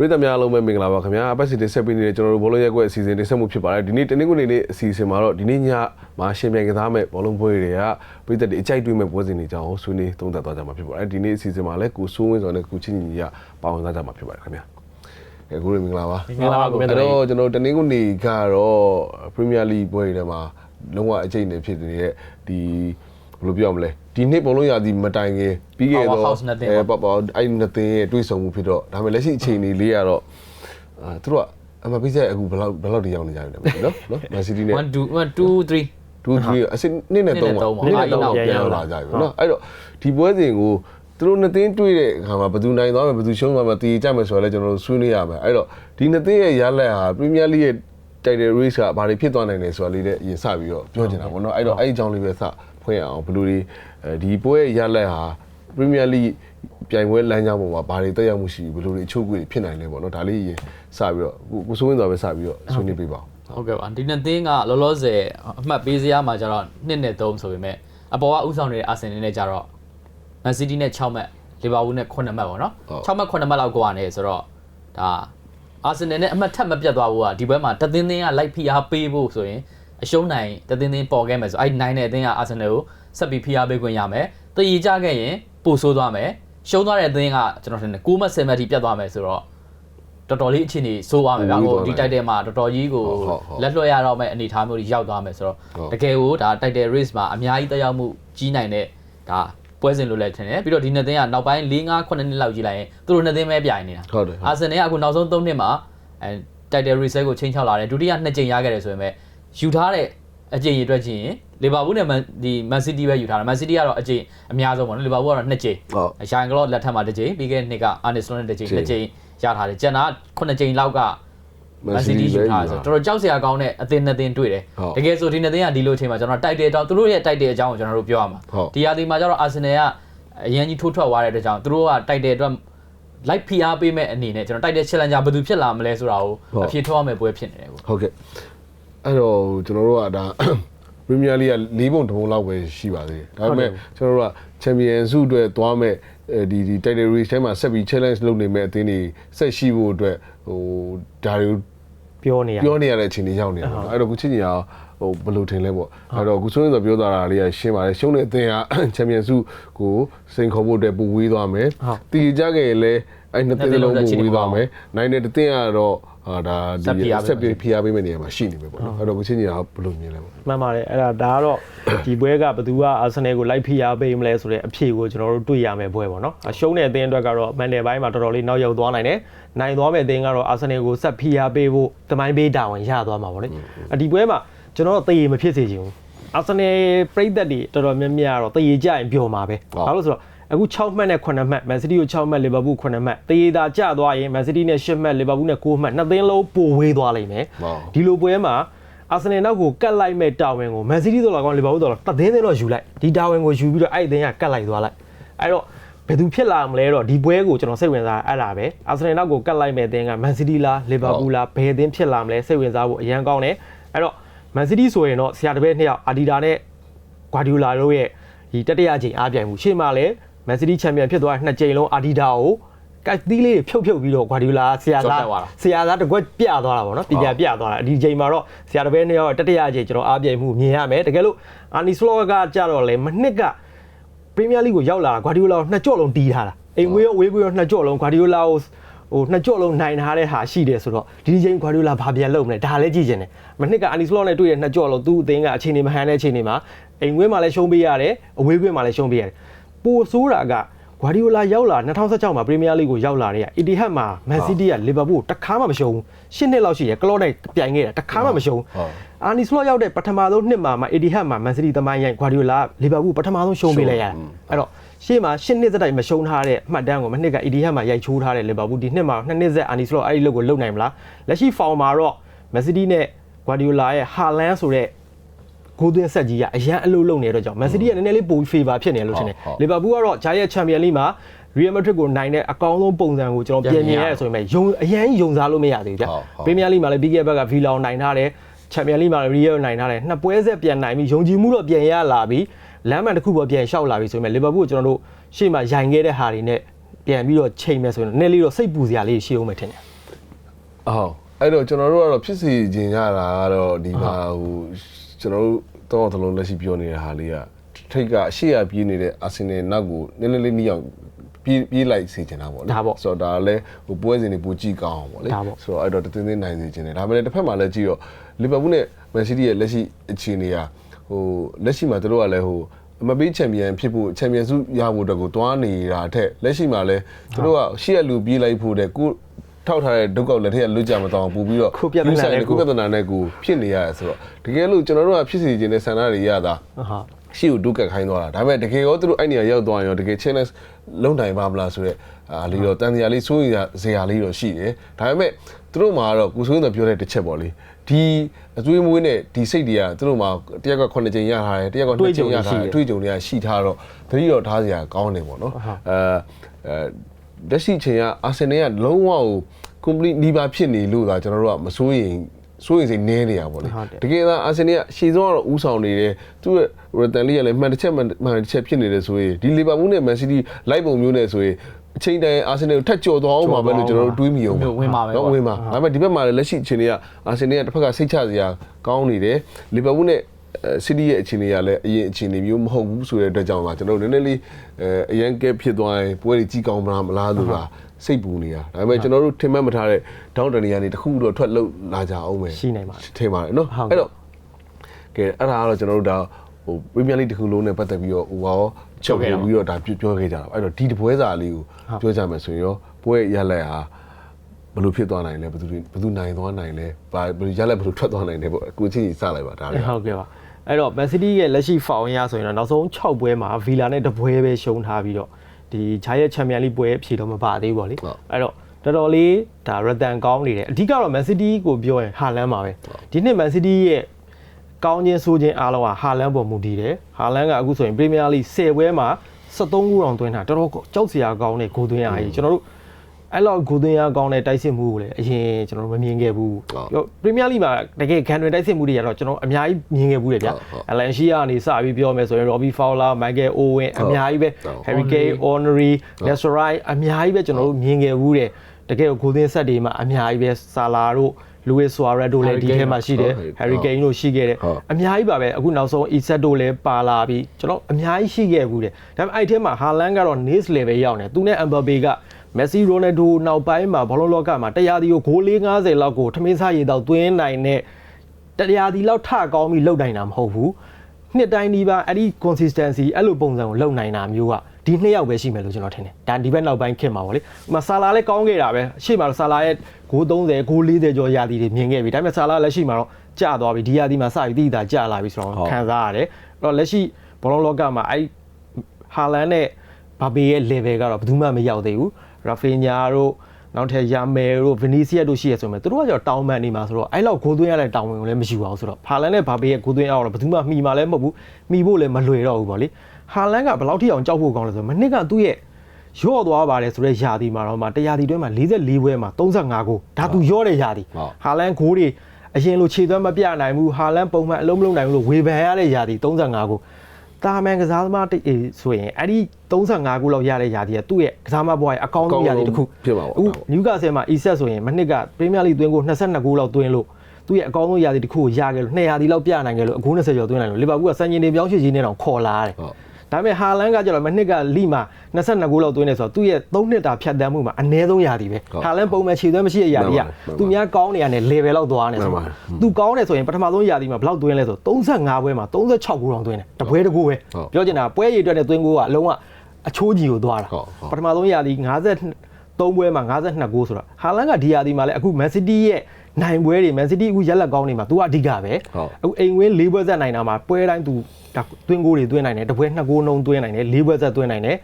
ပရိသတ်များအားလုံးပဲမင်္ဂလာပါခင်ဗျာအပတ်စီတင်ဆက်ပေးနေတဲ့ကျွန်တော်တို့ဘောလုံးရက်ကွက်အစီအစဉ်တင်ဆက်မှုဖြစ်ပါတယ်ဒီနေ့တနင်္ဂနွေနေ့အစီအစဉ်မှာတော့ဒီနေ့ညမှာရှင်ပြန်ကစားမဲ့ဘောလုံးပွဲတွေကပရိသတ်တွေအကြိုက်တွေ့မဲ့ပွဲစဉ်တွေကြောင်းဆွေးနွေးသုံးသပ်သွားကြမှာဖြစ်ပါတယ်ဒီနေ့အစီအစဉ်မှာလည်းကိုစိုးဝင်းစောနဲ့ကိုချင်းညီကြီးကပါဝင်သွားကြမှာဖြစ်ပါတယ်ခင်ဗျာအဲကိုရမင်္ဂလာပါမင်္ဂလာပါကိုမြတ်အဲ့တော်တော့ကျွန်တော်တနင်္ဂနွေနေ့ကတော့ Premier League ပွဲတွေထဲမှာလုံးဝအကျိတ်နေဖြစ်နေတဲ့ဒီဘယ်လိုပြောရမလဲ ဒီနှစ်ဘောလုံးရာသီမတိုင်ခင်ပြီးခဲ့တော့ Powerhouse နှစ်သင်းပေါ့ပေါ့ပေါ့အဲ့ဒီနှစ်သင်းရဲ့တွေးဆုံမှုဖြစ်တော့ဒါပေမဲ့လက်ရှိအခြေအနေလေးကတော့အာသူတို့ကအမပိဆက်အခုဘယ်လောက်ဘယ်လောက်တည်ရောက်နေကြတယ်လဲနော်နော်မန်စီးတီးနဲ့1 2 1 2 3 2 3အစစ်နှစ်နဲ့3ပါနှစ်နဲ့သုံးပါနှစ်နဲ့အဲ့ဒီနောက်3ပြန်ပြန်ရောက်လာလာကြပြီနော်အဲ့တော့ဒီပွဲစဉ်ကိုသူတို့နှစ်သင်းတွေ့တဲ့အခါမှာဘယ်သူနိုင်သွားမယ်ဘယ်သူရှုံးသွားမယ်တည်ကြမယ်ဆိုတော့လည်းကျွန်တော်တို့ဆွေးနွေးရမယ်အဲ့တော့ဒီနှစ်သင်းရဲ့ရလဒ်ဟာပရီးမီးယားလိရဲ့ title race ကဘာတွေဖြစ်သွားနိုင်လဲဆိုတာလေးလည်းအရင်စပြီးတော့ပြောချင်တာပေါ့နော်အဲ့တော့အဲ့ဒီအကြောင်းလေးပဲစဖွင့်ရအောင်ဘယ်လိုတွေအဲ ဒီပွဲရဲ့ရလဒ်ဟာပရီးမီးယားလိပြိုင်ပွဲလမ်းကြောင်းပေါ်မှာဘာတွေတက်ရောက်မှုရှိဘယ်လိုတွေအချို့အကွေတွေဖြစ်နိုင်လဲပေါ့နော်ဒါလေးအရင်စပြီးတော့ကိုကိုစိုးဝင်းသွားပဲစပြီးတော့ဆွေးနွေးပေးပါအောင်ဟုတ်ကဲ့ပါဒီနှစ်သင်းကလောလောဆယ်အမှတ်ပေးစရာမှာကျတော့2နဲ့3ဆိုပေမဲ့အပေါ်ကဥဆောင်နေတဲ့အာဆင်နယ်နဲ့ကျတော့မန်စီးတီးနဲ့6မှတ်လီဗာပူးနဲ့9မှတ်ပေါ့နော်6မှတ်9မှတ်လောက်ကိုကနေဆိုတော့ဒါအာဆင်နယ်နဲ့အမှတ်ထပ်မပြတ်သွားဘူးကဒီဘက်မှာတသင်းသင်းကလိုက်ဖိအားပေးဖို့ဆိုရင်အရှုံးနိုင်တသင်းသင်းပေါ်ခဲ့မယ်ဆိုအဲ့နိုင်တဲ့အသင်းကအာဆင်နယ်ကို ဆက်ပြီးဖိအားပေးခွင့်ရမယ်တည်ကြခဲ့ရင်ပိုဆိုးသွားမယ်ရှုံးသွားတဲ့အသင်းကကျွန်တော်ထင်တယ်6မှတ်10မှတ်ထိပြတ်သွားမယ်ဆိုတော့တော်တော်လေးအခြေအနေစိုးသွားမယ်ဗျာဟိုဒီတိုက်တယ်မှာတော်တော်ကြီးကိုဟုတ်ဟုတ်ဟုတ်လက်လွှတ်ရတော့မဲ့အနေအထားမျိုးကြီးရောက်သွားမယ်ဆိုတော့ဟုတ်တကယ်ကိုဒါတိုက်တယ် race မှာအများကြီးတက်ရောက်မှုကြီးနိုင်တဲ့ဒါပွဲစဉ်လို့လည်းထင်တယ်ပြီးတော့ဒီနှစ်သင်းကနောက်ပိုင်း၄၅9နှစ်လောက်ကြီးလိုက်ရင်သူတို့နှစ်သင်းပဲပြိုင်နေတာဟုတ်တယ်ဟုတ်အာဆင်နယ်ကအခုနောက်ဆုံး3နှစ်မှာအဲတိုက်တယ် race ကိုချိန်ချောက်လာတယ်ဒုတိယနှစ်ကြိမ်ရခဲ့တယ်ဆိုပေမဲ့ယူထားတဲ့ အကြိမ်ရအတွက်ချင်းလီဗာပူးနဲ့မန်ဒီမန်စီးတီးပဲယူထားတယ်မန်စီးတီးကတော့အကြိမ်အများဆုံးပေါ့နော်လီဗာပူးကတော့နှစ်ကြိမ်ဟုတ်ရိုင်ကလော့လက်ထက်မှာတစ်ကြိမ်ပြီးခဲ့တဲ့နှစ်ကအာနီစလုံးနဲ့တစ်ကြိမ်နှစ်ကြိမ်ရထားတယ်ကျန်တာ9ကြိမ်လောက်ကမန်စီးတီးယူထားတယ်ဆိုတော့တော်တော်ကြောက်စရာကောင်းတဲ့အသင်းနှစ်သင်းတွေ့တယ်ဟုတ်တကယ်ဆိုဒီနှစ်သင်းကဒီလိုအချိန်မှာကျွန်တော်တိုက်တယ်အကြောင်းသူတို့ရဲ့တိုက်တယ်အကြောင်းကိုကျွန်တော်တို့ပြောရမှာဟုတ်ဒီရာသီမှာကျတော့အာဆင်နယ်ကအရန်ကြီးထိုးထွက်သွားတဲ့အတွက်ကြောင့်သူတို့ကတိုက်တယ်အတွက်လိုက်ဖိအားပေးမဲ့အနေနဲ့ကျွန်တော်တိုက်တဲ့ challenger ဘယ်သူဖြစ်လာမလဲဆိုတာကိုဟုတ်အဖြေထုတ်ရမယ့်ပွဲဖြစ်နေတယ်ကိုဟုတ်ကဲ့ အဲ့တော့ကျွန်တော်တို့ကဒါပရီးမီးယားလိက၄ပုံတစ်ပုံလောက်ပဲရှိပါသေးတယ်ဒါပေမဲ့ကျွန်တော်တို့ကချန်ပီယံစုအတွက်သွားမဲ့အဲဒီဒီ title race ထဲမှာဆက်ပြီး challenge လုပ်နေမဲ့အသင်းတွေဆက်ရှိဖို့အတွက်ဟိုဒါတွေကိုပြောနေရပြောနေရတဲ့အခြေအနေရောက်နေတယ်ပေါ့နော်အဲ့တော့ခုချင်းကြီးကဟိုဘယ်လိုထင်လဲပေါ့အဲ့တော့ခုဆိုရင်ဆိုပြောသွားတာလေးကရှင်းပါတယ်ရှုံးတဲ့အသင်းကချန်ပီယံစုကိုစိန်ခေါ်ဖို့အတွက်ပူဝေးသွားမယ်တည်ကြခဲ့ရင်လည်း အဲ့နှစ်သင်းလုံးပူဝေးသွားမယ်နိုင်တဲ့သင်းကတော့ဟာဒါဒီဆက်ပြီးဖိအားပေးမယ့်နေရာမှာရှိနေမယ်ပေါ့နော်အဲ့တော့ခုချင်းကြီးကဘယ်လိုမြင်လဲပေါ့မှန်ပါတယ်အဲ့ဒါဒါကတော့ဒီပွဲကဘယ်သူကအာဆင်နယ်ကိုလိုက်ဖိအားပေးမလဲဆိုတဲ့အဖြေကိုကျွန်တော်တို့တွေ့ရမယ်ပွဲပေါ့နော်အရှုံးတဲ့အသင်းအတွက်ကတော့မန်တယ်ပိုင်းမှာတော်တော်လေးနောက်ရောက်သွားနိုင်တယ်နိုင်သွားမယ့်အသင်းကတော့အာဆင်နယ်ကိုဆက်ဖိအားပေးဖို့တမိုင်းပေးတာဝန်ရသွားမှာပေါ့လေအဒီပွဲမှာကျွန်တော်တို့တည်ရမဖြစ်စေချင်ဘူးအာဆင်နယ်ပြိသက်တွေတော်တော်များများတော့တည်ရကြရင်ပျော်မှာပဲဘာလို့ဆိုတော့ အခု6မှတ်နဲ့9မှတ်မန်စီးတီးကို6မှတ်လီဗာပူး9မှတ်တည်တာကျသွားရင်မန်စီးတီးနဲ့10မှတ်လီဗာပူးနဲ့9မှတ်နှစ်သင်းလုံးပိုဝေးသွားလိမ့်မယ်ဟုတ်ဒီလိုပွဲမှာအာဆင်နယ်နောက်ကိုကတ်လိုက်မဲ့တာဝန်ကိုမန်စီးတီးဆိုတော့ကောင်းလီဗာပူးဆိုတော့တသင်းသင်းတော့ယူလိုက်ဒီတာဝန်ကိုယူပြီးတော့အဲ့ဒီသင်းကကတ်လိုက်သွားလိုက်အဲ့တော့ဘယ်သူဖြစ်လာမလဲတော့ဒီပွဲကိုကျွန်တော်စိတ်ဝင်စားအဲ့ဒါပဲအာဆင်နယ်နောက်ကိုကတ်လိုက်မဲ့အသင်းကမန်စီးတီးလားလီဗာပူးလားဘယ်အသင်းဖြစ်လာမလဲစိတ်ဝင်စားဖို့အရန်ကောင်းတယ်အဲ့တော့မန်စီးတီးဆိုရင်တော့ဆရာတပည့်နှစ်ယောက်အာဒီတာနဲ့ဂွာဒီယိုလာတို့ရဲ့ဒီတတိယချိန်အားပြိုင်မှုရှေ့မှာလည်း မန်စီးတီးချန်ပီယံဖြစ်သွားတဲ့နှစ်ချိန်လုံးအာဒီတာကိုကတ်သီးလေးတွေဖြုတ်ဖြုတ်ပြီးတော့ဂွာဒီယိုလာဆရာသားဆရာသားတစ်ခွက်ပြသွားတာပေါ့နော်ပြပြပြသွားတာဒီချိန်မှာတော့ဆရာတပည့်နှစ်ယောက်တတိယချိန်ကျွန်တော်အားပြိုင်မှုမြင်ရမယ်တကယ်လို့အာနီစလော့ကကြတော့လေမနှစ်ကပရီးမီးယားလိကိုရောက်လာတာဂွာဒီယိုလာကိုနှစ်ကြော့လုံးတီးထားတာအိမ်ဝေးရောဝေးကွေးရောနှစ်ကြော့လုံးဂွာဒီယိုလာကိုဟိုနှစ်ကြော့လုံးနိုင်ထားတဲ့ဟာရှိတယ်ဆိုတော့ဒီချိန်ဂွာဒီယိုလာဘာပြန်လုပ်မလဲဒါလည်းကြည့်ချင်တယ်မနှစ်ကအနီစလော့နဲ့တွေ့တဲ့နှစ်ကြော့လုံးသူ့အသင်းကအချိန်နေမဟန်တဲ့အချိန်နေမှာအိမ်ဝေးမှာလည်းရှုံးပေးရတယ်အဝေးကွေးမှာလည်းရှုံးပေးရတယ် ပိုဆိုးတာကဂွာဒီယိုလာရောက်လာ2016မှာပရီးမီးယားလိကိုရောက်လာတဲ့ကအီတီဟတ်မှာမန်စီးတီးကလီဗာပူးကိုတစ်ခါမှမရှုံးဘူးရှစ်နှစ်လောက်ရှိရယ်ကလော့နဲ့ပြိုင်ခဲ့တာတစ်ခါမှမရှုံးဘူးဟုတ်အာနီစလော့ရောက်တဲ့ပထမဆုံးနှစ်မှာမှအေဒီဟတ်မှာမန်စီးတီးသမိုင်းရိုင်ဂွာဒီယိုလာလီဗာပူးပထမဆုံးရှုံးပေးလိုက်ရတယ်အဲ့တော့ရှေ့မှာရှစ်နှစ်စက်တိုင်မရှုံးထားတဲ့မှတ်တမ်းကိုမနှစ်ကအီဒီဟတ်မှာရိုက်ချိုးထားတဲ့လီဗာပူးဒီနှစ်မှာနှစ်နှစ်ဆက်အာနီစလော့အဲ့ဒီလုပ်ကိုလုပ်နိုင်မလားလက်ရှိဖောင်မှာတော့မန်စီးတီးနဲ့ဂွာဒီယိုလာရဲ့ဟာလန်ဆိုတဲ့ ဂိုးသွင်းဆက်ကြီးကအရန်အလုပ်လုပ်နေတဲ့အတွက်ကြောင့်မန်စီးတီးကနည်းနည်းလေးပိုဖေးပါဖြစ်နေလို့ထင်တယ်ဟုတ်ဟုတ်လီဗာပူးကတော့ဂျာရဲ့ချန်ပီယံလိမှာရီယယ်မက်ဒရစ်ကိုနိုင်တဲ့အကောင်းဆုံးပုံစံကိုကျွန်တော်ပြန်မြင်ရတယ်ဆိုရင်ယုံအရန်ယုံစားလို့မရသေးဘူးဗျဟုတ်ဟုတ်ပရီးမီးယားလိမှာလည်းပြီးခဲ့တဲ့ဘက်ကဗီလာကိုနိုင်ထားတယ်ချန်ပီယံလိမှာလည်းရီယယ်ကိုနိုင်ထားတယ်နှစ်ပွဲဆက်ပြန်နိုင်ပြီးယုံကြည်မှုတော့ပြန်ရလာပြီးလမ်းမန်တစ်ခုပေါ်ပြန်လျှောက်လာပြီးဆိုရင်လီဗာပူးကိုကျွန်တော်တို့ရှေ့မှာရိုင်ခဲ့တဲ့ဟာတွေနဲ့ပြန်ပြီးတော့ချိန်မယ်ဆိုရင်နည်းနည်းလေးတော့စိတ်ပူစရာလေးရှိအောင်မယ်ထင်တယ်ဟုတ်အဲ့တော့ကျွန်တော်တို့ကတော့ဖြစ်စီခြင်းရတာကတော့ဒီမှာဟို ကျွန်တော်တို့တော့တလုံးလက်ရှိပြောနေတဲ့ဟာလေးကထိတ်ကအရှိရပြေးနေတဲ့အာဆင်နယ်နောက်ကိုနည်းနည်းလေးနီးအောင်ပြေးပြေးလိုက်စေချင်တာပေါ့လေဒါပေါ့ဆိုတော့ဒါလည်းဟိုပွဲစဉ်တွေပူကြည့်ကောင်းအောင်ပေါ့လေဒါပေါ့ဆိုတော့အဲ့တော့တတင်းတင်းနိုင်စေချင်တယ်ဒါပေမဲ့တစ်ဖက်မှာလည်းကြည့်တော့လီဗာပူးနဲ့မန်စီးတီးရဲ့လက်ရှိအခြေအနေကဟိုလက်ရှိမှာသူတို့ကလည်းဟိုအမပေးချန်ပီယံဖြစ်ဖို့ချန်ပီယံစုရဖို့အတွက်ကိုတွားနေတာထက်လက်ရှိမှာလည်းသူတို့ကရှေ့ရလူပြေးလိုက်ဖို့တဲ့ကို ထောက်ထားတဲ့ဒုက္ခလက်ထက်ကလွတ်ကြမတော့ပူပြီးတော့ခုပြဿနာနဲ့ကိုခုပြဿနာနဲ့ကိုဖြစ်နေရတယ်ဆိုတော့တကယ်လို့ကျွန်တော်တို့ကဖြစ်စီခြင်းတဲ့ဆန္ဒတွေရတာဟုတ်ရှေ့ကိုဒုက္ခခိုင်းသွားတာဒါပေမဲ့တကယ်ရောသူတို့အဲ့နေရာရောက်သွားရင်ရောတကယ် challenge လုံးနိုင်ပါမလားဆိုတော့အာလေးတော့တန်တရားလေးစိုးရိမ်စရာလေးတော့ရှိတယ်ဒါပေမဲ့သူတို့မှာတော့ကိုစိုးရင်တော့ပြောတဲ့တစ်ချက်ပေါ့လေဒီအသွေးမွေးနဲ့ဒီစိတ်တွေကသူတို့မှာတရက်က9ချိန်ရထားတယ်တရက်က2ချိန်ရထားတယ်အတွေ့အကြုံတွေကရှိထားတော့တတိတော့ထားစရာကောင်းတယ်ပေါ့နော်အဲအဲ လက်ရှိချိန်ကအာဆင်နယ်ကလုံးဝကို complete နီးပါးဖြစ်နေလို့သာကျွန်တော်တို့ကမစိုးရင်စိုးရင်စိတ်နည်းနေရပါလေဟုတ်တယ်တကယ်တော့အာဆင်နယ်ကရှေ့ဆုံးကတော့ဥဆောင်နေတယ်သူ့ရဲ့ရတန်လေးကလည်းမှန်တစ်ချက်မှန်မှန်တစ်ချက်ဖြစ်နေတယ်ဆိုရင်ဒီလီဗာပူးနဲ့မန်စီးတီးလိုက်ပုံမျိုးနဲ့ဆိုရင်အချိန်တိုင်းအာဆင်နယ်ကိုထက်ကျော်သွားအောင်ပါပဲလို့ကျွန်တော်တို့တွေးမိအောင်ဝင်ပါပဲတော့ပေါ့ဝင်ပါဒါပေမဲ့ဒီဘက်မှာလည်းလက်ရှိအခြေအနေကအာဆင်နယ်ကတစ်ဖက်ကစိတ်ချစရာကောင်းနေတယ်လီဗာပူးနဲ့ စီးတီးရဲ့အခြေအနေကလည်းအရင်အခြေအနေမျိုးမဟုတ်ဘူးဆိုတဲ့အတွက်ကြောင့်ပါကျွန်တော်တို့နည်းနည်းလေးအဲအရန်ကဲဖြစ်သွားရင်ပွဲတွေကြီးကောင်းမလားမလားလို့ပါစိတ်ပူနေတာဒါပေမဲ့ကျွန်တော်တို့ထင်မှတ်မထားတဲ့ဒေါင်းတနေရာနေတစ်ခုတော့ထွက်လို့လာကြအောင်ပဲရှိနိုင်ပါတယ်ထင်ပါတယ်နော်ဟုတ်ကဲ့အဲ့တော့ကဲအဲ့ဒါကတော့ကျွန်တော်တို့ဒါဟိုပရီးမီယာလိတစ်ခုလုံးနဲ့ပတ်သက်ပြီးတော့ဟိုရောချုပ်ခဲ့ပြီးတော့ဒါပြောပြောခဲ့ကြတာပါအဲ့တော့ဒီတပွဲစာလေးကိုပြောကြမယ်ဆိုရင်ရောပွဲရလက်ဟာဘယ်လိုဖြစ်သွားနိုင်လဲဘယ်သူတွေဘယ်သူနိုင်သွားနိုင်လဲဘာဘယ်လိုရလက်ဘယ်လိုထွက်သွားနိုင်လဲပေါ့အခုချင်းကြီးစလိုက်ပါဒါလေးဟုတ်ကဲ့ပါ အဲ့တော့ Man City ရဲ့လက်ရှိဖောင်ရဆိုရင်တော့နောက်ဆုံး6ပွဲမှာ Villa နဲ့တပွဲပဲရှုံးထားပြီးတော့ဒီဂျာရဲ့ Champions League ပွဲအဖြေတော့မပါသေးဘူးပေါ့လေဟုတ်အဲ့တော့တော်တော်လေးဒါ return ကောင်းနေတယ်အဓိကတော့ Man City ကိုပြောရင်ဟာလန်ပါပဲဒီနှစ် Man City ရဲ့ကောင်းခြင်းဆိုးခြင်းအားလုံးကဟာလန်ပေါ်မူတည်တယ်ဟာလန်ကအခုဆိုရင် Premier League 10ပွဲမှာ73ဂိုးတောင်သွင်းတာတော်တော်ကြောက်စရာကောင်းတဲ့ဂိုးသွင်းရကြီးကျွန်တော်တို့ အဲ့လောက်ဂိုးသွင်းရကောင်းတဲ့တိုက်စစ်မှုကိုလည်းအရင်ကျွန်တော်တို့မမြင်ခဲ့ဘူးဟုတ်ပြော Premier League မှာတကယ်ခံတွင်တိုက်စစ်မှုတွေကတော့ကျွန်တော်အများကြီးမြင်ခဲ့ဘူးတယ်ဗျာဟုတ်ဟုတ်အလန်ရှီကနေစပြီးပြောမယ်ဆိုရင် Robbie Fowler, Michael Owen အများကြီးပဲဟုတ် Harry Kane, Ornery, Nesserai အများကြီးပဲကျွန်တော်တို့မြင်ခဲ့ဘူးတယ်တကယ်ကို golden set တွေမှာအများကြီးပဲ Salah တို့ Luis Suarez တို့လည်း Harry ဒီထဲမှာရှိတယ်ဟုတ် Harry Kane တို့ရှိခဲ့တယ်ဟုတ်အများကြီးပါပဲအခုနောက်ဆုံး Isak တို့လည်းပါလာပြီးကျွန်တော်အများကြီးရှိခဲ့ဘူးတယ်ဒါပေမဲ့အဲ့ထဲမှာ Haaland ကတော့ next level ရောက်နေသူနဲ့ Mbappe က Messi Ronaldo နောက်ပိုင်းမှာဘောလုံးလောကမှာတရားဒီကိုဂိုး450လောက်ကိုထမင်းစားရေတောက်သွင်းနိုင်တဲ့တရားဒီလောက်ထကောင်းပြီးလှုပ်နိုင်တာမဟုတ်ဘူးနှစ်တိုင်းဒီပါအဲ့ဒီ consistency အဲ့လိုပုံစံကိုလှုပ်နိုင်တာမျိုးကဒီနှစ်ယောက်ပဲရှိမယ်လို့ကျွန်တော်ထင်တယ်ဒါဒီဘက်နောက်ပိုင်းခင်မှာပေါ့လေဥပမာဆာလာလည်းကောင်းခဲ့တာပဲရှေ့မှာတော့ဆာလာရဲ့ဂိုး30ဂိုး40ကျော်ရာသီတွေမြင်ခဲ့ပြီဒါပေမဲ့ဆာလာလက်ရှိမှာတော့ကျသွားပြီဒီရာသီမှာစပြီးတိတာကျလာပြီဆိုတော့ဟုတ်ခံစားရတယ်အဲ့တော့လက်ရှိဘောလုံးလောကမှာအဲ့ဟာလန်နဲ့ဘာဘေရဲ့ level ကတော့ဘယ်သူမှမရောက်သေးဘူး ရာဖီညာတို့နောက်ထပ်ယာမယ်တို့ဗီနီစီယက်တို့ရှိရဆိုရင်သူတို့ကကျတော့တောင်းပန်နေမှာဆိုတော့အဲ့လောက်ဂိုးသွင်းရတဲ့တောင်းဝင်ကိုလည်းမရှိပါဘူးဆိုတော့ဟာလန်နဲ့ဘာဘေရဲ့ဂိုးသွင်းရအောင်တော့ဘယ်သူမှမှီမှာလည်းမဟုတ်ဘူးမှီဖို့လည်းမလွယ်တော့ဘူးပေါ့လေဟာလန်ကဘယ်လောက်ထိအောင်ကြောက်ဖို့ကောင်းလဲဆိုတော့မနစ်ကသူ့ရဲ့ရော့သွားပါတယ်ဆိုတော့ယာတီမှာတော့မှတရာတီတွဲမှာ44ပွဲမှာ35ဂိုးဒါသူရော့တဲ့ယာတီဟုတ်ဟာလန်ဂိုးတွေအရင်လိုခြေသွမ်းမပြနိုင်ဘူးဟာလန်ပုံမှန်အလုံးမလုံးနိုင်ဘူးလို့ဝေဖန်ရတဲ့ယာတီ35ကို တာမန်ကစားသမားတိတ်အေးဆိုရင်အဲ့ဒီ35ခုလောက်ရတဲ့ယာတီကသူ့ရဲ့ကစားမဘွားရဲ့အကောင်းဆုံးယာတီတစ်ခုဖြစ်ပါအခုဘူးနယူကာဆယ်မှာ ESET ဆိုရင်မနှစ်ကပရီးမီယာလိသွင်းကို22ဂိုးလောက်သွင်းလို့သူ့ရဲ့အကောင်းဆုံးယာတီတစ်ခုကိုရခဲ့လို့200ယာတီလောက်ပြနိုင်ခဲ့လို့အဂိုး20ကျော်သွင်းနိုင်လို့လီဗာပူးကစံချိန်တွေပြောင်းရွှေ့ကြီးနဲ့တောင်ခေါ်လာရတယ်ဟုတ် ဒါပေမဲ့ဟာလန်ကကျတော့မနှစ်ကလိမှာ22ဂိုးလောက်သွင်းနေဆိုတော့သူ့ရဲ့3နှစ်တာဖြတ်တန်းမှုမှာအနည်းဆုံးယာတီပဲဟုတ်ဟာလန်ပုံမှန်ခြေသွင်းမရှိတဲ့ယာတီကမှန်ပါမှန်ပါသူများကောင်းနေရတယ် level လောက်သွားနေဆိုမှန်တော့ပါသူကောင်းတယ်ဆိုရင်ပထမဆုံးယာတီမှာဘယ်လောက်သွင်းလဲဆို35ပွဲမှာ36ဂိုးလောက်သွင်းတယ်တပွဲတစ်ဂိုးပဲဟုတ်ပြောချင်တာပွဲရည်အတွက်နဲ့သွင်းဂိုးကအလုံးဝအချိုးကြီးကိုသွားတာဟုတ်ဟုတ်ပထမဆုံးယာတီ53ပွဲမှာ52ဂိုးဆိုတော့ဟာလန်ကဒီယာတီမှာလည်းအခု Man City ရဲ့ နိုင်ပွဲတွေ Man City အခုရက်လက်ကောင်းနေမှာ तू ကအဓိကပဲဟုတ်အခုအိမ်ဝင်း၄ပွဲဆက်နိုင်တာမှာပွဲတိုင်း तू ဒါသွင်းဂိုးတွေသွင်းနိုင်တယ်တပွဲနှစ်ဂိုးနှုံးသွင်းနိုင်တယ်၄ပွဲဆက်သွင်းနိုင်တယ်